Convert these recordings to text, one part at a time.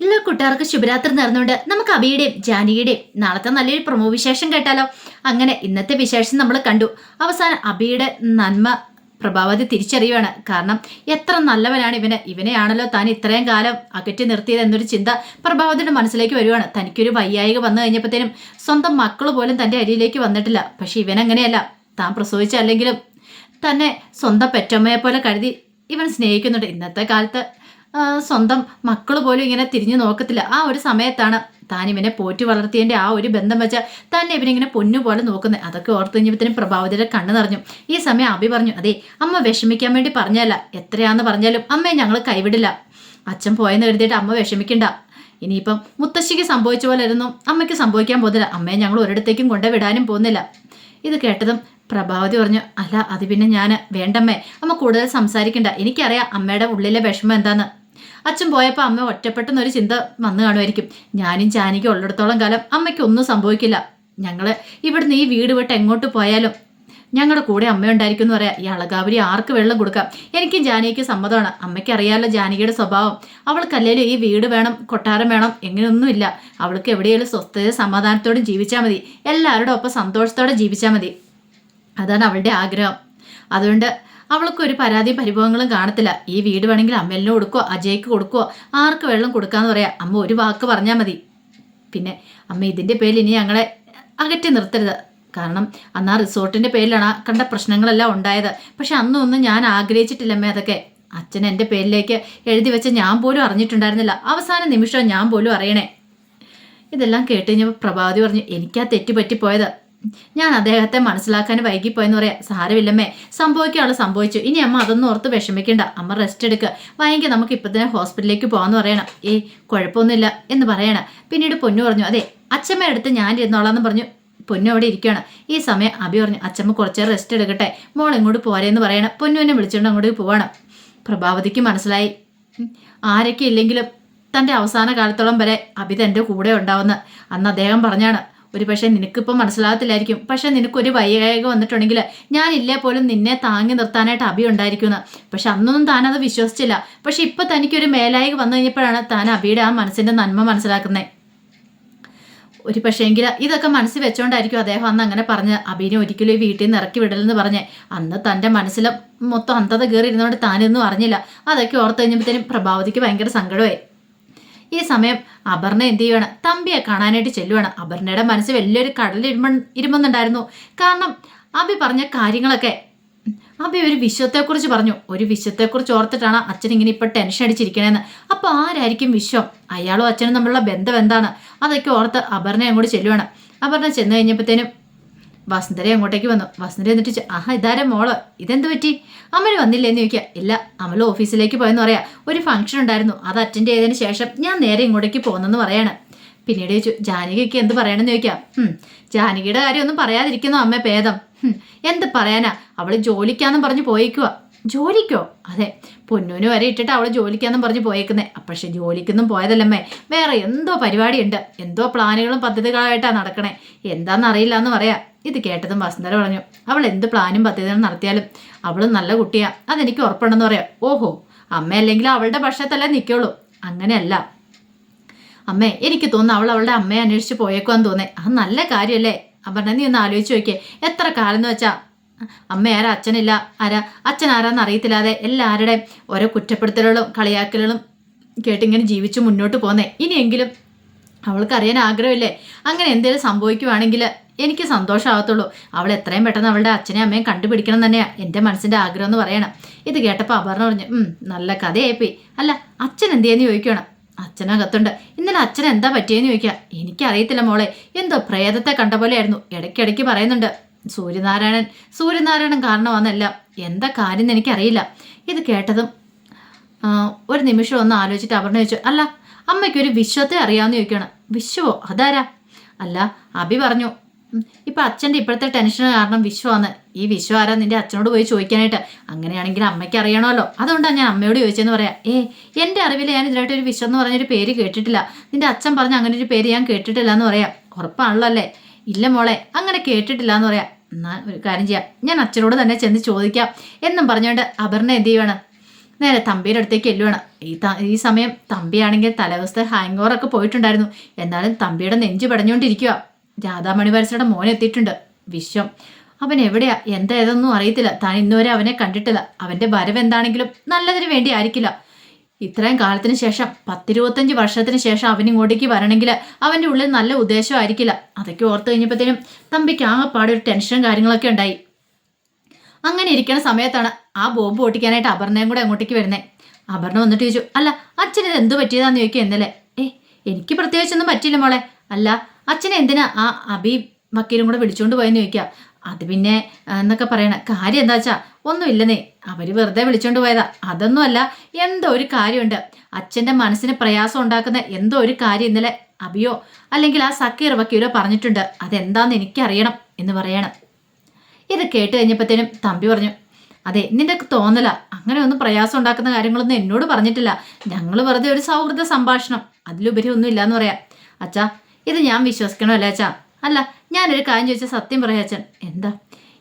എല്ലാ കൂട്ടുകാർക്ക് ശുഭരാത്രി നേർന്നുകൊണ്ട് നമുക്ക് അബിയുടെയും ജാനകിയുടെയും നാളത്തെ നല്ലൊരു പ്രമോ വിശേഷം കേട്ടാലോ? അങ്ങനെ ഇന്നത്തെ വിശേഷം നമ്മൾ കണ്ടു. അവസാനം അബിയുടെ നന്മ പ്രഭാവതി തിരിച്ചറിയുവാണ്. കാരണം എത്ര നല്ലവനാണ് ഇവന്. ഇവനെയാണല്ലോ താൻ ഇത്രയും കാലം അകറ്റി നിർത്തിയത് എന്നൊരു ചിന്ത പ്രഭാവതിയുടെ മനസ്സിലേക്ക് വരുവാണ്. തനിക്കൊരു വയ്യായിക വന്നു കഴിഞ്ഞപ്പോഴത്തേനും സ്വന്തം മക്കൾ പോലും തന്റെ അരിയിലേക്ക് വന്നിട്ടില്ല. പക്ഷെ ഇവനങ്ങനെയല്ല. താൻ പ്രസവിച്ച അല്ലെങ്കിലും തന്നെ സ്വന്തം പെറ്റമ്മയെ പോലെ കരുതി ഇവൻ സ്നേഹിക്കുന്നുണ്ട്. ഇന്നത്തെ കാലത്ത് സ്വന്തം മക്കൾ പോലും ഇങ്ങനെ തിരിഞ്ഞു നോക്കത്തില്ല. ആ ഒരു സമയത്താണ് താൻ ഇവനെ പോറ്റി വളർത്തിയതിന്റെ ആ ഒരു ബന്ധം വെച്ചാൽ തന്നെ ഇവനിങ്ങനെ പൊന്നു പോലെ നോക്കുന്നത്. അതൊക്കെ ഓർത്ത് കഴിഞ്ഞപ്പോഴത്തേനും പ്രഭാവതിയുടെ കണ്ണു നിറഞ്ഞു. ഈ സമയം അഭി പറഞ്ഞു അതെ അമ്മ വിഷമിക്കാൻ വേണ്ടി പറഞ്ഞല്ല. എത്രയാന്ന് പറഞ്ഞാലും അമ്മയെ ഞങ്ങൾ കൈവിടില്ല. അച്ഛൻ പോയെന്ന് കരുതിയിട്ട് അമ്മ വിഷമിക്കണ്ട. ഇനിയിപ്പം മുത്തശ്ശിക്ക് സംഭവിച്ച പോലെ ആയിരുന്നു അമ്മയ്ക്ക് സംഭവിക്കാൻ പോകുന്നില്ല അമ്മയെ ഞങ്ങൾ ഒരിടത്തേക്കും കൊണ്ടു വിടാനും പോകുന്നില്ല. ഇത് കേട്ടതും പ്രഭാവതി പറഞ്ഞു അല്ല അത് പിന്നെ ഞാൻ വേണ്ടമ്മേ. അമ്മ കൂടുതൽ സംസാരിക്കണ്ട. എനിക്കറിയാം അമ്മയുടെ ഉള്ളിലെ വിഷമം എന്താന്ന്. അച്ഛൻ പോയപ്പോൾ അമ്മ ഒറ്റപ്പെട്ടെന്നൊരു ചിന്ത വന്നു കാണുമായിരിക്കും. ഞാനും ചാനിക്കും ഉള്ളിടത്തോളം കാലം അമ്മയ്ക്കൊന്നും സംഭവിക്കില്ല. ഞങ്ങൾ ഇവിടുന്ന് ഈ വീട് വിട്ട് എങ്ങോട്ട് പോയാലും ഞങ്ങളുടെ കൂടെ അമ്മയുണ്ടായിരിക്കും എന്ന് പറയാം. ഈ അളകാവരി ആർക്ക് വെള്ളം കൊടുക്കാം? എനിക്കും ജാനകിക്ക് സമ്മതമാണ്. അമ്മയ്ക്ക് അറിയാമല്ലോ ജാനകിയുടെ സ്വഭാവം. അവൾക്കല്ലേലും ഈ വീട് വേണം കൊട്ടാരം വേണം എങ്ങനെയൊന്നുമില്ല. അവൾക്ക് എവിടെയെങ്കിലും സ്വസ്ഥത സമാധാനത്തോടെ ജീവിച്ചാൽ മതി. എല്ലാവരുടെ ഒപ്പം സന്തോഷത്തോടെ ജീവിച്ചാൽ മതി. അതാണ് അവളുടെ ആഗ്രഹം. അതുകൊണ്ട് അവൾക്ക് ഒരു പരാതിയും പരിഭവങ്ങളും കാണത്തില്ല. ഈ വീട് വേണമെങ്കിൽ അമ്മലിന് കൊടുക്കോ അജയ്ക്ക് കൊടുക്കോ ആർക്ക് വെള്ളം കൊടുക്കാന്ന് പറയാം. അമ്മ ഒരു വാക്ക് പറഞ്ഞാൽ മതി. പിന്നെ അമ്മ ഇതിന്റെ പേരിൽ ഇനി ഞങ്ങളെ അകറ്റി നിർത്തരുത്. കാരണം അന്ന് ആ റിസോർട്ടിന്റെ പേരിലാണ് കണ്ട പ്രശ്നങ്ങളെല്ലാം ഉണ്ടായത്. പക്ഷെ അന്നൊന്നും ഞാൻ ആഗ്രഹിച്ചിട്ടില്ല അമ്മ അതൊക്കെ. അച്ഛൻ എന്റെ പേരിലേക്ക് എഴുതി വെച്ച ഞാൻ പോലും അറിഞ്ഞിട്ടുണ്ടായിരുന്നില്ല. അവസാന നിമിഷം ഞാൻ പോലും അറിയണേ. ഇതെല്ലാം കേട്ട് കഴിഞ്ഞപ്പോൾ പ്രഭാവതി പറഞ്ഞു എനിക്കാ തെറ്റ് പറ്റിപ്പോയത് ഞാൻ അദ്ദേഹത്തെ മനസ്സിലാക്കാൻ വൈകിപ്പോയെന്ന് പറയാം സാരമില്ലമ്മേ. സംഭവിക്കാനുള്ള സംഭവിച്ചു. ഇനി അമ്മ അതൊന്നും ഓർത്ത് വിഷമിക്കണ്ട. അമ്മ റെസ്റ്റ് എടുക്കുക വൈകി നമുക്ക് ഇപ്പം തന്നെ ഹോസ്പിറ്റലിലേക്ക് പോകാമെന്ന് പറയണം. ഏയ് കുഴപ്പമൊന്നുമില്ല എന്ന് പറയണം. പിന്നീട് പൊന്നു പറഞ്ഞു അതെ അച്ഛമ്മ എടുത്ത് ഞാൻ ഇരുന്നോളാന്ന് പറഞ്ഞു. പൊന്നു അവിടെ ഇരിക്കുകയാണ്. ഈ സമയം അബി പറഞ്ഞു അച്ഛമ്മ കുറച്ച് റെസ്റ്റ് എടുക്കട്ടെ. മോൾ ഇങ്ങോട്ട് പോരേന്ന് പറയണം. പൊന്നുവിനെ വിളിച്ചുകൊണ്ട് അങ്ങോട്ട് പോവണം. പ്രഭാവതിക്ക് മനസ്സിലായി. ആരൊക്കെ ഇല്ലെങ്കിലും തന്റെ അവസാന കാലത്തോളം വരെ അഭി തന്റെ കൂടെ ഉണ്ടാവുന്ന അന്ന് അദ്ദേഹം പറഞ്ഞാണ്. ഒരു പക്ഷേ നിനക്കിപ്പോൾ മനസ്സിലാകത്തില്ലായിരിക്കും. പക്ഷെ നിനക്കൊരു വൈകായിക വന്നിട്ടുണ്ടെങ്കിൽ ഞാനില്ലേ പോലും നിന്നെ താങ്ങി നിർത്താനായിട്ട് അഭി ഉണ്ടായിരിക്കുമെന്ന്. പക്ഷെ അന്നൊന്നും താൻ അത് വിശ്വസിച്ചില്ല. പക്ഷെ ഇപ്പം തനിക്കൊരു മേലായിക വന്നു കഴിഞ്ഞപ്പോഴാണ് താൻ അഭിയുടെ ആ മനസ്സിന്റെ നന്മ മനസ്സിലാക്കുന്നത് ഒരു പക്ഷേങ്കിൽ ഇതൊക്കെ മനസ്സിൽ വെച്ചോണ്ടായിരിക്കും അദ്ദേഹം അന്ന് അങ്ങനെ പറഞ്ഞ് അബീനെ ഒരിക്കലും ഈ വീട്ടിൽ നിന്ന് ഇറക്കി വിടലെന്ന് പറഞ്ഞ്. അന്ന് തന്റെ മനസ്സിൽ മൊത്തം അന്ധത കയറി ഇരുന്നുകൊണ്ട് താനൊന്നും അറിഞ്ഞില്ല. അതൊക്കെ ഓർത്ത് കഴിഞ്ഞപ്പോഴത്തേനും പ്രഭാവതിക്ക് ഭയങ്കര സങ്കടമായി. ഈ സമയം അപർണ എന്ത് ചെയ്യുവാണ്? തമ്പിയെ കാണാനായിട്ട് ചെല്ലുവാണ്. അപർണയുടെ മനസ്സ് വലിയൊരു കടൽ ഇരുമ ഇരുമുന്നുണ്ടായിരുന്നു. കാരണം അബി പറഞ്ഞ കാര്യങ്ങളൊക്കെ അബി ഒരു വിശ്വത്തെക്കുറിച്ച് പറഞ്ഞു. ഒരു വിശ്വത്തെക്കുറിച്ച് ഓർത്തിട്ടാണ് അച്ഛൻ ഇങ്ങനെ ഇപ്പം ടെൻഷൻ അടിച്ചിരിക്കണേന്ന്. അപ്പോൾ ആരായിരിക്കും വിശ്വം? അയാളും അച്ഛനും തമ്മിലുള്ള ബന്ധം എന്താണ്? അതൊക്കെ ഓർത്ത് അപർണയും കൂടി ചെല്ലുവാണ്. അപർണ ചെന്ന് കഴിഞ്ഞപ്പോഴത്തേനും വസുന്ധര അങ്ങോട്ടേക്ക് വന്നു. വസുന്ധര എന്നിട്ട് ആഹാ ഇതാരെ മോൾ? ഇതെന്ത് പറ്റി? അമ്മന് വന്നില്ലേന്ന് ചോദിക്കുക. ഇല്ല അമൽ ഓഫീസിലേക്ക് പോയെന്ന് പറയാ. ഒരു ഫംഗ്ഷൻ ഉണ്ടായിരുന്നു. അത് അറ്റൻഡ് ചെയ്തതിന് ശേഷം ഞാൻ നേരെ ഇങ്ങോട്ടേക്ക് പോകുന്നെന്ന് പറയാണ്. പിന്നീട് ചോദിച്ചു ജാനകിക്ക് എന്ത് പറയണമെന്ന് ചോദിക്കാം. ജാനകിയുടെ കാര്യം ഒന്നും പറയാതിരിക്കുന്നു അമ്മ ഭേദം എന്ത് പറയാനാ? അവൾ ജോലിക്കാന്നും പറഞ്ഞ് പോയേക്കുക ജോലിക്കോ? അതെ പൊന്നൂന് വരെ ഇട്ടിട്ട് അവൾ ജോലിക്കാന്നും പറഞ്ഞ് പോയേക്കുന്നേ. പക്ഷെ ജോലിക്കൊന്നും പോയതല്ലമ്മേ. വേറെ എന്തോ പരിപാടിയുണ്ട്. എന്തോ പ്ലാനുകളും പദ്ധതികളായിട്ടാണ് നടക്കണേ. എന്താണെന്നറിയില്ല എന്ന് പറയാം. ഇത് കേട്ടതും വസുന്ധര പറഞ്ഞു അവൾ എന്ത് പ്ലാനും പദ്ധതികളും നടത്തിയാലും അവൾ നല്ല കുട്ടിയാ അതെനിക്ക് ഉറപ്പുണ്ടെന്ന് പറയാം. ഓഹോ അമ്മയല്ലെങ്കിൽ അവളുടെ പക്ഷത്തല്ലേ നിൽക്കുള്ളൂ. അങ്ങനെയല്ല. അമ്മേ എനിക്ക് തോന്നുന്നു അവൾ അവളുടെ അമ്മയെ അന്വേഷിച്ച് പോയേക്കുവാന്ന് തോന്നേ. അത് നല്ല കാര്യമല്ലേ അപർണ നീ ഒന്ന് ആലോചിച്ച് നോക്കിയേ. എത്ര കാലം എന്ന് വെച്ചാ? അമ്മ ആരാ അച്ഛനില്ല? ആരാ? അച്ഛൻ ആരാന്ന് അറിയത്തില്ലാതെ എല്ലാവരുടെയും ഓരോ കുറ്റപ്പെടുത്തലുകളും കളിയാക്കലുകളും കേട്ടിങ്ങനെ ജീവിച്ച് മുന്നോട്ട് പോന്നേ. ഇനിയെങ്കിലും അവൾക്ക് അറിയാൻ ആഗ്രഹമില്ലേ? അങ്ങനെ എന്തെങ്കിലും സംഭവിക്കുവാണെങ്കിൽ എനിക്ക് സന്തോഷമാകത്തുള്ളൂ അവൾ എത്രയും പെട്ടെന്ന് അവളുടെ അച്ഛനെയും അമ്മയും കണ്ടുപിടിക്കണം തന്നെയാണ് എന്റെ മനസ്സിന്റെ ആഗ്രഹം എന്ന് പറയണം. ഇത് കേട്ടപ്പോൾ അപർണ പറഞ്ഞു നല്ല കഥയായിപ്പോയി. അല്ല അച്ഛൻ എന്തിയെന്ന് ചോദിക്കണം അച്ഛനകത്തുണ്ട്. ഇന്നലെ അച്ഛൻ എന്താ പറ്റിയെന്ന് ചോദിക്കുക എനിക്കറിയത്തില്ല മോളെ. എന്തോ പ്രേതത്തെ കണ്ട പോലെയായിരുന്നു. ഇടയ്ക്കിടയ്ക്ക് പറയുന്നുണ്ട് സൂര്യനാരായണൻ സൂര്യനാരായണൻ കാരണമാണെന്നല്ല. എന്താ കാര്യം എന്ന് എനിക്കറിയില്ല. ഇത് കേട്ടതും ഒരു നിമിഷം ഒന്ന് ആലോചിച്ചിട്ട് അപർണ ചോദിച്ചു അല്ല അമ്മയ്ക്ക് ഒരു വിശ്വത്തെ അറിയാമെന്ന് ചോദിക്കുകയാണ് വിശ്വോ അതാരാ? അല്ല അഭി പറഞ്ഞു ഇപ്പം അച്ഛന്റെ ഇപ്പോഴത്തെ ടെൻഷൻ കാരണം വിശ്വമാണ് ഈ വിശ്വ ആരാ നിന്റെ അച്ഛനോട് പോയി ചോദിക്കാനായിട്ട്? അങ്ങനെയാണെങ്കിൽ അമ്മയ്ക്ക് അറിയണമല്ലോ. അതുകൊണ്ടാണ് ഞാൻ അമ്മയോട് ചോദിച്ചതെന്ന് പറയാം ഏ എന്റെ അറിവിൽ ഞാൻ ഇതിനായിട്ട് ഒരു വിശ്വം എന്ന് പറഞ്ഞൊരു പേര് കേട്ടിട്ടില്ല. നിന്റെ അച്ഛൻ പറഞ്ഞ അങ്ങനെ ഒരു പേര് ഞാൻ കേട്ടിട്ടില്ല എന്ന് പറയാം. ഉറപ്പാണല്ലോ അല്ലേ ഇല്ല മോളെ അങ്ങനെ കേട്ടിട്ടില്ല എന്ന് പറയാം. എന്നാൽ ഒരു കാര്യം ചെയ്യാം. ഞാൻ അച്ഛനോട് തന്നെ ചെന്ന് ചോദിക്കാം. എന്നും പറഞ്ഞുകൊണ്ട് അപർണ എന്ത് ചെയ്യുവാണ്? നേരെ തമ്പിയുടെ അടുത്തേക്ക് എല്ലുവാണ് ഈ ഈ സമയം തമ്പിയാണെങ്കിൽ തലവസ്ഥ ഹാങ് ഓവറൊക്കെ പോയിട്ടുണ്ടായിരുന്നു. എന്നാലും തമ്പിയുടെ നെഞ്ചു പടഞ്ഞുകൊണ്ടിരിക്കുക രാധാമണി വരസയുടെ മോനെ എത്തിയിട്ടുണ്ട്. വിശ്വം. അവൻ എവിടെയാ? എന്താ ഏതൊന്നും അറിയത്തില്ല. താൻ ഇന്നുവരെ അവനെ കണ്ടിട്ടില്ല. അവന്റെ വരവ് എന്താണെങ്കിലും നല്ലതിന് വേണ്ടി ആയിരിക്കില്ല. ഇത്രയും കാലത്തിന് ശേഷം പത്തിരുപത്തഞ്ച് വർഷത്തിന് ശേഷം അവൻ ഇങ്ങോട്ടേക്ക് വരണമെങ്കിൽ അവന്റെ ഉള്ളിൽ നല്ല ഉദ്ദേശമായിരിക്കില്ല അതൊക്കെ ഓർത്ത് കഴിഞ്ഞപ്പോഴത്തേനും തമ്പിക്ക് ആകെപ്പാടെ ഒരു ടെൻഷനും കാര്യങ്ങളൊക്കെ ഉണ്ടായി. അങ്ങനെ ഇരിക്കുന്ന സമയത്താണ് ആ ബോംബ് പൊട്ടിക്കാനായിട്ട് അപർണയും കൂടെ അങ്ങോട്ടേക്ക് വരുന്നത് അപർണ വന്നിട്ട് ചോദിച്ചു അല്ല അച്ഛൻ ഇത് എന്ത് പറ്റിയതാന്ന് ചോദിക്കുക ഇന്നലെ? ഏ എനിക്ക് പ്രത്യേകിച്ചൊന്നും പറ്റിയില്ല മോളെ. അല്ല അച്ഛനെ എന്തിനാ ആ അബി വക്കീലും കൂടെ വിളിച്ചുകൊണ്ട് പോയെന്ന് ചോദിക്കുക അത് പിന്നെ എന്നൊക്കെ പറയണ കാര്യം എന്താ വെച്ചാ ഒന്നുമില്ലെന്നേ. അവർ വെറുതെ വിളിച്ചോണ്ട് പോയതാ. അതൊന്നുമല്ല എന്തോ ഒരു കാര്യമുണ്ട്. അച്ഛന്റെ മനസ്സിന് പ്രയാസം ഉണ്ടാക്കുന്ന എന്തോ ഒരു കാര്യം ഇന്നലെ അബിയോ അല്ലെങ്കിൽ ആ സക്കീർ വക്കീലോ പറഞ്ഞിട്ടുണ്ട്. അതെന്താന്ന് എനിക്കറിയണം എന്ന് പറയണം. ഇത് കേട്ട് കഴിഞ്ഞപ്പോഴത്തേനും തമ്പി പറഞ്ഞു അതെ നിന്റെ തോന്നല. അങ്ങനെ ഒന്നും പ്രയാസം ഉണ്ടാക്കുന്ന കാര്യങ്ങളൊന്നും എന്നോട് പറഞ്ഞിട്ടില്ല. ഞങ്ങൾ വെറുതെ ഒരു സൗഹൃദ സംഭാഷണം. അതിലുപരി ഒന്നും ഇല്ലാന്ന് പറയാം. അച്ഛാ ഇത് ഞാൻ വിശ്വസിക്കണോ അല്ലേ അച്ഛാ? അല്ല ഞാനൊരു കാര്യം ചോദിച്ചാൽ സത്യം പറയാം അച്ഛൻ. എന്താ?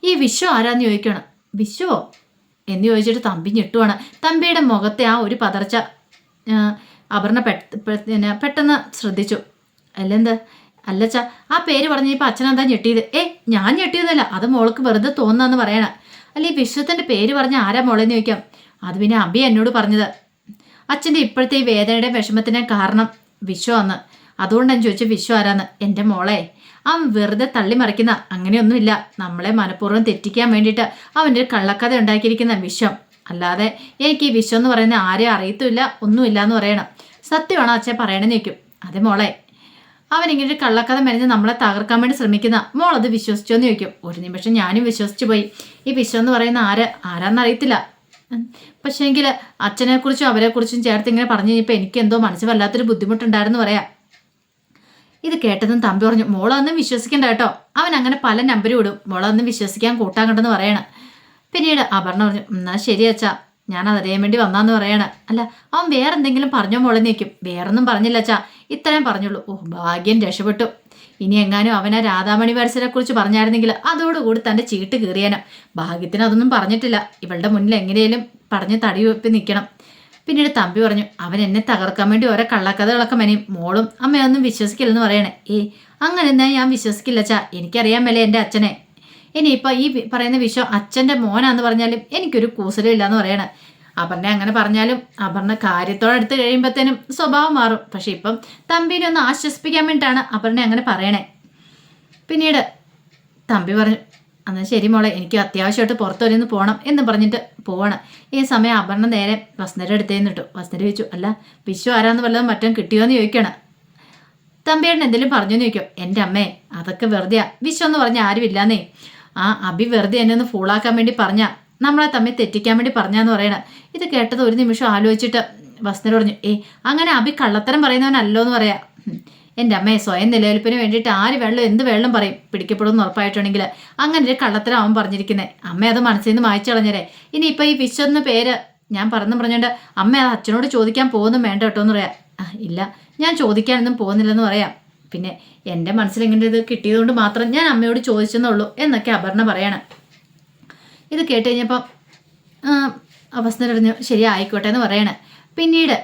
ഈ വിശ്വം ആരാന്ന് ചോദിക്കണം വിശ്വോ? എന്ന് ചോദിച്ചിട്ട് തമ്പി ഞെട്ടുവാണ്. തമ്പിയുടെ മുഖത്തെ ആ ഒരു പതർച്ച അപർണ പെട്ട് പെട്ടെന്ന് ശ്രദ്ധിച്ചു. അല്ലെന്ത്? അല്ലച്ചാ ആ പേര് പറഞ്ഞപ്പോൾ അച്ഛനെന്താ ഞെട്ടിയത്? ഏ ഞാൻ ഞെട്ടിയൊന്നുമല്ല. അത് മോൾക്ക് വെറുതെ തോന്നാന്ന് പറയണ. അല്ല ഈ വിശ്വത്തിന്റെ പേര് പറഞ്ഞ ആരാ മോളെന്ന് ചോദിക്കാം. അത് പിന്നെ അബി എന്നോട് പറഞ്ഞത്. അച്ഛന്റെ ഇപ്പോഴത്തെ ഈ വേദനയുടെ വിഷമത്തിന് കാരണം വിശ്വമാണ് അതുകൊണ്ടാണ് ചോദിച്ചു വിശ്വ ആരാന്ന്. എന്റെ മോളെ അവൻ വെറുതെ തള്ളി തള്ളിമറിക്കുന്ന അങ്ങനെയൊന്നുമില്ല. നമ്മളെ മനഃപൂർവം തെറ്റിക്കാൻ വേണ്ടിയിട്ട് അവന്റെ ഒരു കള്ളക്കഥ ഉണ്ടാക്കിയിരിക്കുന്ന വിശ്വം. അല്ലാതെ എനിക്ക് ഈ വിശ്വം എന്ന് പറയുന്ന ആരെയും അറിയത്തുമില്ല ഒന്നുമില്ല എന്ന് പറയണം. സത്യമാണോ അച്ഛൻ പറയണമെന്ന് ചോദിക്കും. അതെ മോളെ അവൻ ഇങ്ങനെ ഒരു കള്ളക്കഥ മെനഞ്ഞ് നമ്മളെ തകർക്കാൻ വേണ്ടി ശ്രമിക്കുന്ന. മോൾ അത് വിശ്വസിച്ചോ എന്ന് ചോദിക്കും. ഒരു നിമിഷം ഞാനും വിശ്വസിച്ചു പോയി. ഈ വിശ്വം എന്ന് പറയുന്ന ആര്? ആരാന്ന് അറിയത്തില്ല. കുറിച്ചും അച്ഛനെക്കുറിച്ചും അവരെക്കുറിച്ചും ചേർത്ത് ഇങ്ങനെ പറഞ്ഞു കഴിഞ്ഞപ്പോൾ എനിക്ക് എന്തോ മനസ്സ് വല്ലാത്തൊരു ബുദ്ധിമുട്ടുണ്ടായിരുന്നു പറയാം. ഇത് കേട്ടതും തമ്പി പറഞ്ഞു മോളൊന്നും വിശ്വസിക്കണ്ട കേട്ടോ. അവൻ അങ്ങനെ പല നമ്പരും വിടും മോളൊന്നും വിശ്വസിക്കാൻ കൂട്ടാൻ കണ്ടെന്ന് പറയണം. പിന്നീട് അപർണ പറഞ്ഞു എന്നാ ശരി അച്ഛാ. ഞാൻ അതറിയാൻ വേണ്ടി വന്നാന്ന് പറയണ. അല്ല അവൻ വേറെ എന്തെങ്കിലും പറഞ്ഞോ മോളെ നിൽക്കും വേറൊന്നും പറഞ്ഞില്ല അച്ഛാ. ഇത്രയും പറഞ്ഞുള്ളൂ. ഓ ഭാഗ്യം രക്ഷപ്പെട്ടു. ഇനി എങ്ങാനും അവനെ രാധാമണി വരസനെ കുറിച്ച് പറഞ്ഞായിരുന്നെങ്കിൽ അതോടുകൂടി തന്റെ ചീട്ട് കീറിയാനും. ഭാഗ്യത്തിന് അതൊന്നും പറഞ്ഞിട്ടില്ല. ഇവളുടെ മുന്നിൽ എങ്ങനെയും പറഞ്ഞ് തടി വെപ്പി നിൽക്കണം. പിന്നീട് തമ്പി പറഞ്ഞു അവൻ എന്നെ തകർക്കാൻ വേണ്ടി ഓരോ കള്ളക്കഥകളൊക്കെ മെനയും. മോളും അമ്മയൊന്നും വിശ്വസിക്കില്ലെന്ന് പറയണേ. ഏ അങ്ങനെ ഞാൻ വിശ്വസിക്കില്ല ചാ എനിക്കറിയാൻ മേലെ എന്റെ അച്ഛനെ. ഇനിയിപ്പോൾ ഈ പറയുന്ന വിശ്വം അച്ഛന്റെ മോനാന്ന് പറഞ്ഞാലും എനിക്കൊരു കൂസലും ഇല്ലാന്ന് പറയണേ. അപർണ അങ്ങനെ പറഞ്ഞാലും അപർണ കാര്യത്തോടടുത്ത് കഴിയുമ്പോഴത്തേനും സ്വഭാവം മാറും. പക്ഷെ ഇപ്പം തമ്പിനെ ഒന്ന് ആശ്വസിപ്പിക്കാൻ വേണ്ടിയിട്ടാണ് അപർണ അങ്ങനെ പറയണേ. പിന്നീട് തമ്പി പറഞ്ഞു എന്നാൽ ശരി മോളെ എനിക്ക് അത്യാവശ്യമായിട്ട് പുറത്തു വരെ ഒന്ന് പോകണം എന്ന് പറഞ്ഞിട്ട് പോവാണ്. ഈ സമയം അപർണ നേരെ വസ്നര അടുത്തേന്ന് ഇട്ടു. വസ്നര ചോദിച്ചു അല്ല വിശ്വ ആരാന്ന് വല്ലതും മറ്റും കിട്ടിയോ എന്ന് ചോദിക്കണം. തമ്പിയേട്ടൻ എന്തെങ്കിലും പറഞ്ഞെന്ന് ചോദിക്കും എന്റെ അമ്മേ അതൊക്കെ വെറുതെയാ. വിശ്വം എന്ന് പറഞ്ഞ ആരുമില്ലാന്നേ. ആ അഭി വെറുതെ എന്നെ ഒന്ന് ഫൂളാക്കാൻ വേണ്ടി പറഞ്ഞ നമ്മളെ തമ്മിൽ തെറ്റിക്കാൻ വേണ്ടി പറഞ്ഞാന്ന് പറയണ. ഇത് കേട്ടത് ഒരു നിമിഷം ആലോചിച്ചിട്ട് വസ്ത്ര പറഞ്ഞു ഏ അങ്ങനെ അഭി കള്ളത്തരം പറയുന്നവനല്ലോ എന്ന് പറയാ. എന്റെ അമ്മയെ സ്വയം നിലനിൽപ്പിന് വേണ്ടിയിട്ട് ആര് വെള്ളം എന്ത് വെള്ളം പറയും? പിടിക്കപ്പെടുമെന്ന് ഉറപ്പായിട്ടുണ്ടെങ്കിൽ അങ്ങനെ ഒരു കള്ളത്തരം അവൻ പറഞ്ഞിരിക്കുന്നത് അമ്മ അത് മനസ്സിൽ നിന്ന് മായ്ച്ചു ഇനി ഇപ്പം ഈ വിശ്വന്ന് പേര് ഞാൻ പറഞ്ഞു പറഞ്ഞുകൊണ്ട് അമ്മ അത് അച്ഛനോട് ചോദിക്കാൻ പോകുന്നു വേണ്ട കേട്ടോ എന്ന് പറയാം. ഇല്ല. ഞാൻ ചോദിക്കാനൊന്നും പോകുന്നില്ലെന്ന് പറയാം. പിന്നെ എന്റെ മനസ്സിൽ ഇങ്ങനെ ഇത് കിട്ടിയതുകൊണ്ട് മാത്രം ഞാൻ അമ്മയോട് ചോദിച്ചെന്നുള്ളൂ എന്നൊക്കെ അപർണ പറയണം. ഇത് കേട്ട് കഴിഞ്ഞപ്പം അവസ്ഥ അറിഞ്ഞു ശരി ആയിക്കോട്ടെ എന്ന് പറയണേ. പിന്നീട്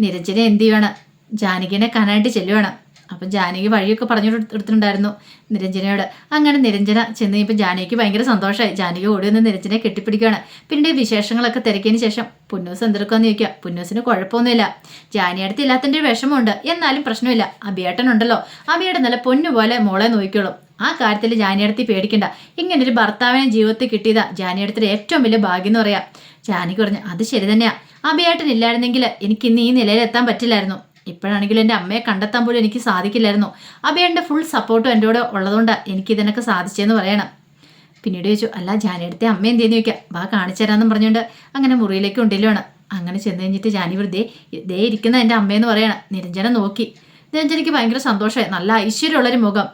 നിരഞ്ജന എന്ത് ചെയ്യണം? ജാനകിനെ കാണാനായിട്ട് ചെല്ലുവാണ്. അപ്പം ജാനകി വഴിയൊക്കെ പറഞ്ഞു എടുത്തിട്ടുണ്ടായിരുന്നു നിരഞ്ജനയോട്. അങ്ങനെ നിരഞ്ജന ചെന്ന് ഇപ്പം ജാനകിക്ക് ഭയങ്കര സന്തോഷമായി ജാനകി ഓടി വന്ന് നിരഞ്ജനെ കെട്ടിപ്പിടിക്കുകയാണ് പിന്നീട് വിശേഷങ്ങളൊക്കെ തിരക്കിയതിന് ശേഷം പുന്നൂസ് എന്തെടുക്കാന്ന് ചോദിക്കുക പുന്നൂസിന് കുഴപ്പമൊന്നുമില്ല. ജാനിയടുത്ത് ഇല്ലാത്തതിന്റെ വിഷമമുണ്ട്. എന്നാലും പ്രശ്നമില്ല. അഭിയേട്ടനുണ്ടല്ലോ. അബിയുടെ നല്ല പൊന്നുപോലെ മോളെ നോക്കിക്കോളും. ആ കാര്യത്തിൽ ജാനിയടുത്ത് പേടിക്കണ്ട. ഇങ്ങനെ ഒരു ഭർത്താവിനെ ജീവിതത്തിൽ കിട്ടിയതാ ജാനിയടുത്തിന്റെ ഏറ്റവും വലിയ ഭാഗ്യം എന്ന് പറയാം. ജാനിക്ക് പറഞ്ഞു അത് ശരി തന്നെയാ. അഭിയേട്ടൻ ഇല്ലായിരുന്നെങ്കിൽ എനിക്ക് ഇന്ന് ഈ നിലയിലെത്താൻ പറ്റില്ലായിരുന്നു. ഇപ്പോഴാണെങ്കിലും എന്റെ അമ്മയെ കണ്ടെത്താൻ പോലും എനിക്ക് സാധിക്കില്ലായിരുന്നു. അഭിയേട്ടന്റെ ഫുൾ സപ്പോർട്ടും എന്റെ കൂടെ ഉള്ളതുകൊണ്ട് എനിക്ക് ഇതിനൊക്കെ സാധിച്ചതെന്ന് പറയണം. പിന്നീട് ചോദിച്ചു അല്ല ജാനിയടുത്തെ അമ്മ എന്ത് ചെയ്യുന്ന ചോദിക്കാം? വാ കാണിച്ചു തരാമെന്നും പറഞ്ഞുകൊണ്ട് അങ്ങനെ മുറിയിലേക്ക് ഉണ്ടല്ലാണ് അങ്ങനെ ചെന്ന് കഴിഞ്ഞിട്ട് ജാനി വെറുതെ ഇതേ ഇരിക്കുന്ന എന്റെ അമ്മയെന്ന് പറയണം. നിരഞ്ജന നോക്കി. നിരഞ്ജനയ്ക്ക് ഭയങ്കര സന്തോഷമായി. നല്ല ഐശ്വര്യമുള്ളൊരു മുഖം.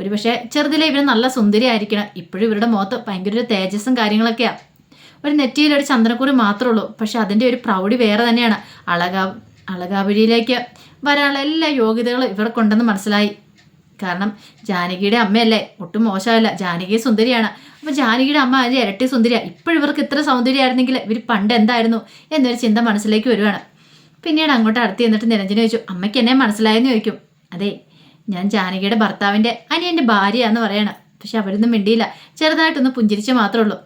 ഒരു പക്ഷേ ചെറുതിലെ ഇവർ നല്ല സുന്ദരി ആയിരിക്കണം ഇപ്പോഴും ഇവരുടെ മുഖത്ത് ഭയങ്കര ഒരു തേജസ്സും കാര്യങ്ങളൊക്കെയാണ് ഒരു നെറ്റിയിലൊരു ചന്ദ്രക്കൂറ് മാത്രമേ ഉള്ളൂ. പക്ഷെ അതിന്റെ ഒരു പ്രൗഢി വേറെ തന്നെയാണ്. അളകാ അളകാപുരിയിലേക്ക് വരാനുള്ള എല്ലാ യോഗ്യതകളും ഇവർക്കുണ്ടെന്ന് മനസ്സിലായി. കാരണം ജാനകിയുടെ അമ്മയല്ലേ? ഒട്ടും മോശമല്ല. ജാനകി സുന്ദരിയാണ്. അപ്പോൾ ജാനകിയുടെ അമ്മ അതിന്റെ ഇരട്ടി സുന്ദരിയാണ് ഇപ്പോഴും ഇവർക്ക് ഇത്ര സൗന്ദര്യമായിരുന്നെങ്കിൽ ഇവർ പണ്ട് എന്തായിരുന്നു എന്നൊരു ചിന്ത മനസ്സിലേക്ക് വരുവാണ്. പിന്നീട് അങ്ങോട്ട് അടുത്ത് ചെന്നിട്ട് നിരഞ്ജന ചോദിച്ചു അമ്മയ്ക്ക് എന്നെ മനസ്സിലായെന്ന് ചോദിക്കും. അതെ ഞാൻ ജാനകിയുടെ ഭർത്താവിന്റെ അനിയന്റെ ഭാര്യയാന്ന് പറയണം. പക്ഷെ അവരൊന്നും മിണ്ടിയില്ല. ചെറുതായിട്ടൊന്ന് പുഞ്ചിരിച്ച് മാത്രമേ ഉള്ളൂ.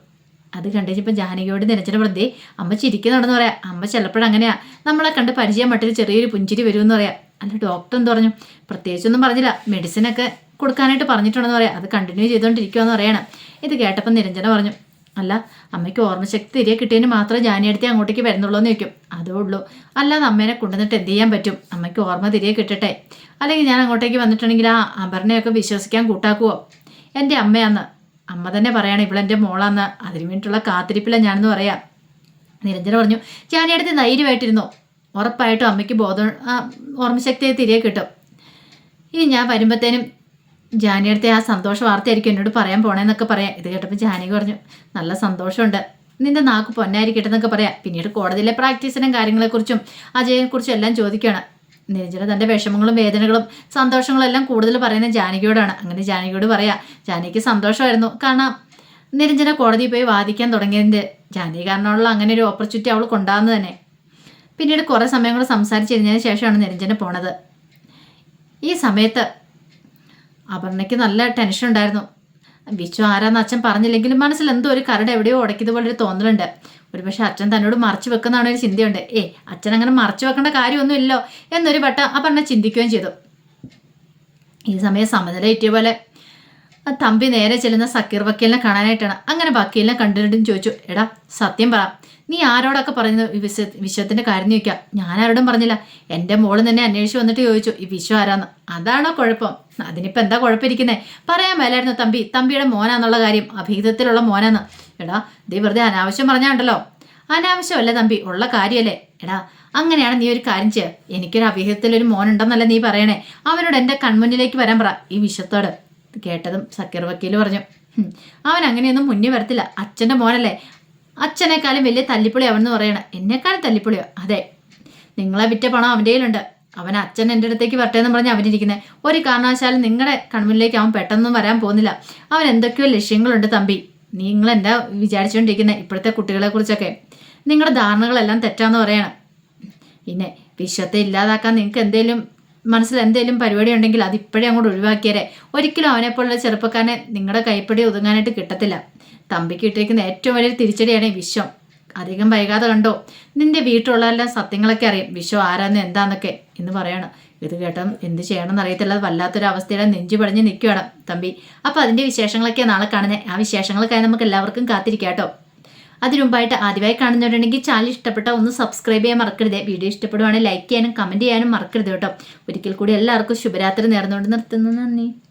അത് കണ്ടുകഴിഞ്ഞപ്പോൾ ജാനകിയോട് നിരഞ്ജന പറഞ്ഞേ അമ്മ ചിരിക്കുന്നുണ്ടെന്ന് പറയാം അമ്മ ചിലപ്പോഴും അങ്ങനെയാ നമ്മളെ കണ്ട് പരിചയം മട്ടിൽ ചെറിയൊരു പുഞ്ചിരി വരുമെന്ന് പറയാം. അല്ല ഡോക്ടർ എന്ത് പറഞ്ഞു? പ്രത്യേകിച്ചൊന്നും പറഞ്ഞില്ല മെഡിസിനൊക്കെ കൊടുക്കാനായിട്ട് പറഞ്ഞിട്ടുണ്ടെന്ന് പറയാം അത് കണ്ടിന്യൂ ചെയ്തുകൊണ്ടിരിക്കുമെന്ന് പറയണം. ഇത് കേട്ടപ്പോൾ നിരഞ്ജന പറഞ്ഞു അല്ല അമ്മയ്ക്ക് ഓർമ്മശക്തി തിരികെ കിട്ടിയതിന് മാത്രമേ ജാനിയടുത്ത് അങ്ങോട്ടേക്ക് വരുന്നുള്ളൂ എന്ന് ചോദിക്കും. അതേ ഉള്ളൂ. അല്ലാതെ അമ്മേനെ കൊണ്ടുവന്നിട്ട് എന്ത് ചെയ്യാൻ പറ്റും? അമ്മയ്ക്ക് ഓർമ്മ തിരികെ കിട്ടട്ടെ. അല്ലെങ്കിൽ ഞാൻ അങ്ങോട്ടേക്ക് വന്നിട്ടുണ്ടെങ്കിൽ ആ അപർണയൊക്കെ വിശ്വസിക്കാൻ കൂട്ടാക്കുമോ എന്റെ അമ്മയാന്ന്. അമ്മ തന്നെ പറയണം ഇവളെന്റെ മോളാന്ന്. അതിനു വേണ്ടിയിട്ടുള്ള കാത്തിരിപ്പില്ല ഞാനെന്ന് പറയാം. നിരഞ്ജന പറഞ്ഞു ജാനിയടുത്ത് ധൈര്യമായിട്ടിരുന്നു? ഉറപ്പായിട്ടും അമ്മയ്ക്ക് ബോധം ഓർമ്മശക്തിയെ തിരികെ കിട്ടും. ഇനി ഞാൻ വരുമ്പോഴത്തേനും ജാനിയടുത്തെ ആ സന്തോഷ വാർത്തയായിരിക്കും എന്നോട് പറയാൻ പോണേന്നൊക്കെ പറയാം. ഇത് കേട്ടപ്പോൾ ജാനകി പറഞ്ഞു നല്ല സന്തോഷമുണ്ട്. നിന്റെ നാക്ക് പൊന്നായിരിക്കട്ടെ എന്നൊക്കെ പറയാം. പിന്നീട് കോടതിയിലെ പ്രാക്ടീസിനും കാര്യങ്ങളെക്കുറിച്ചും അജയനെക്കുറിച്ചും എല്ലാം ചോദിക്കുകയാണ് നിരഞ്ജന തന്റെ വിഷമങ്ങളും വേദനകളും സന്തോഷങ്ങളും എല്ലാം കൂടുതൽ പറയുന്നത് ജാനകിയോടാണ്. അങ്ങനെ ജാനകിയോട് പറയാം ജാനകിക്ക് സന്തോഷമായിരുന്നു. കാരണം നിരഞ്ജന കോടതിയിൽ പോയി വാദിക്കാൻ തുടങ്ങിയതിന്റെ ജാനകി കാരണമുള്ള അങ്ങനെ ഒരു ഓപ്പർച്യൂണിറ്റി അവൾ കൊണ്ടാകുന്നത് തന്നെ. പിന്നീട് കുറേ സമയങ്ങൾ കൂടെ സംസാരിച്ചിരുന്നതിന് ശേഷമാണ് നിരഞ്ജന പോണത്. ഈ സമയത്ത് അപർണയ്ക്ക് നല്ല ടെൻഷൻ ഉണ്ടായിരുന്നു. വിശ്വ ആരാന്ന് അച്ഛൻ പറഞ്ഞില്ലെങ്കിലും മനസ്സിൽ എന്തോ ഒരു കരട് എവിടെയോ ഉടക്കിയതുപോലെ ഒരു തോന്നലുണ്ട്. ഒരു പക്ഷെ അച്ഛൻ തന്നോട് മറച്ചു വെക്കുന്നതാണ് ഒരു ചിന്തയുണ്ട്. ഏ അച്ഛൻ അങ്ങനെ മറച്ചു വെക്കേണ്ട കാര്യമൊന്നുമില്ലോ എന്നൊരു വട്ടം ആ പറഞ്ഞ ചിന്തിക്കുകയും ചെയ്തു. ഈ സമയം സമനില കിട്ടിയ പോലെ തമ്പി നേരെ ചെല്ലുന്ന സക്കീർ വക്കീലിനെ കാണാനായിട്ടാണ്. അങ്ങനെ വക്കീലിനെ കണ്ടിട്ടും ചോദിച്ചു. എടാ സത്യം പറ നീ ആരോടൊക്കെ ഈ വിശ്വ വിശ്വത്തിന്റെ കാര്യം ചോദിക്കാം ഞാൻ ആരോടും പറഞ്ഞില്ല. എന്റെ മോൾ തന്നെ അന്വേഷിച്ച് വന്നിട്ട് ചോദിച്ചു ഈ വിശ്വ ആരാന്ന്? അതാണോ കുഴപ്പം. അതിനിപ്പോ എന്താ കുഴപ്പമിരിക്കുന്നേ? പറയാൻ മേലായിരുന്നു തമ്പി. തമ്പിയുടെ മോനാന്നുള്ള കാര്യം അഭിഹിതത്തിലുള്ള മോനാന്ന്. എടാ ദേ വെറുതെ അനാവശ്യം പറഞ്ഞാണ്ടല്ലോ. അനാവശ്യമല്ല തമ്പി ഉള്ള കാര്യമല്ലേ എടാ അങ്ങനെയാണ് നീ ഒരു കാര്യം ചെയ്യുക എനിക്കൊരു അഭിഹിതത്തിലൊരു മോനുണ്ടെന്നല്ല നീ പറയണേ. അവനോട് എന്റെ കൺമുന്നിലേക്ക് വരാൻ പറ ഈ വിശ്വത്തോട്. കേട്ടതും സക്കീർ വക്കീൽ പറഞ്ഞു. അവൻ അങ്ങനെയൊന്നും മുന്നേ വരത്തില്ല അച്ഛന്റെ മോനല്ലേ. അച്ഛനേക്കാളും വലിയ തല്ലിപ്പൊളി അവനെന്ന് പറയണ. എന്നെക്കാളും തല്ലിപ്പൊളിയോ? അതെ. നിങ്ങളെ വിറ്റ പണം അവന്റെ കയ്യിലുണ്ട്. അവൻ അച്ഛൻ എന്റെ അടുത്തേക്ക് വരട്ടെ എന്ന് പറഞ്ഞ് അവനിരിക്കുന്നത് ഒരു കാരണവശാലും നിങ്ങളുടെ കൺമുന്നിലേക്ക് അവൻ പെട്ടെന്നും വരാൻ പോകുന്നില്ല. അവൻ എന്തൊക്കെയോ ലക്ഷ്യങ്ങളുണ്ട് തമ്പി. നിങ്ങൾ എന്താ വിചാരിച്ചുകൊണ്ടിരിക്കുന്നത് ഇപ്പോഴത്തെ കുട്ടികളെ കുറിച്ചൊക്കെ. നിങ്ങളുടെ ധാരണകളെല്ലാം തെറ്റാന്ന് പറയണം. പിന്നെ വിശ്വത്തെ ഇല്ലാതാക്കാൻ നിങ്ങൾക്ക് എന്തെങ്കിലും മനസ്സിൽ എന്തെങ്കിലും പരിപാടി ഉണ്ടെങ്കിൽ അത് ഇപ്പോഴേ അങ്ങോട്ട് ഒഴിവാക്കിയരെ. ഒരിക്കലും അവനെപ്പോലുള്ള ചെറുപ്പക്കാരനെ നിങ്ങളുടെ കൈപ്പടി ഒതുങ്ങാനായിട്ട് കിട്ടത്തില്ല. തമ്പിക്ക് ഇട്ടിരിക്കുന്ന ഏറ്റവും വലിയൊരു തിരിച്ചടിയാണ് ഈ വിശ്വം. അധികം വൈകാതെ കണ്ടോ? നിന്റെ വീട്ടിലുള്ളതെല്ലാം സത്യങ്ങളൊക്കെ അറിയും. വിശ്വം ആരാന്ന് എന്താന്നൊക്കെ എന്ന് പറയണം. ഇത് കേട്ടോ എന്ത് ചെയ്യണമെന്ന് അറിയത്തില്ല. വല്ലാത്തൊരു അവസ്ഥയുടെ നെഞ്ചു പടഞ്ഞ് നിൽക്കുകയാണ് തമ്പി അപ്പോൾ അതിന്റെ വിശേഷങ്ങളൊക്കെ നാളെ കാണുന്നത് ആ വിശേഷങ്ങൾക്കായി നമുക്ക് എല്ലാവർക്കും കാത്തിരിക്കാം കേട്ടോ. അതിനു ആദ്യമായി കാണുന്നവരുണ്ടെങ്കിൽ ചാനൽ ഇഷ്ടപ്പെട്ട ഒന്ന് സബ്സ്ക്രൈബ് ചെയ്യാൻ മറക്കരുത്. വീഡിയോ ഇഷ്ടപ്പെടുവാണെങ്കിൽ ലൈക്ക് ചെയ്യാനും കമന്റ് ചെയ്യാനും മറക്കരുത് കേട്ടോ. ഒരിക്കൽ കൂടി എല്ലാവർക്കും ശുഭരാത്രി നേർന്നുകൊണ്ട് നിർത്തുന്നു. നന്ദി.